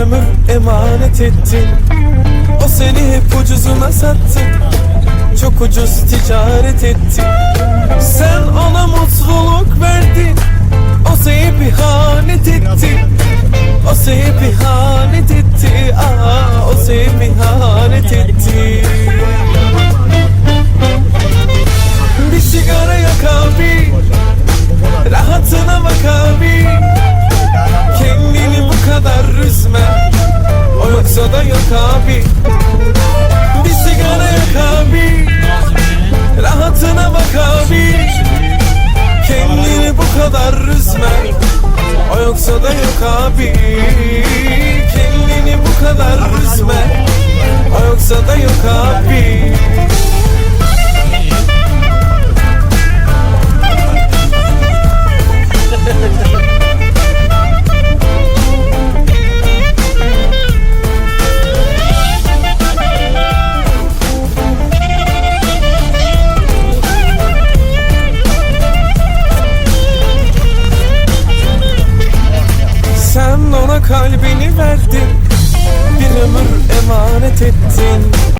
Ömür emanet ettin. O seni hep ucuzuna sattı. Çok ucuz ticaret etti. Sen ona mutluluk verdin. O seni ihanet etti. O seni ihanet etti. Aa, O seni ihanet etti. Bir sigara yak abi Rahatına bak abi O yoksa da yok abi. Bir sigara yak abi. Rahatına bak abi. Kendini bu kadar üzme. O yoksa da yok abi. Kendini bu kadar üzme. O yoksa da yok abi kalbini verdin. Bir ömür emanet ettin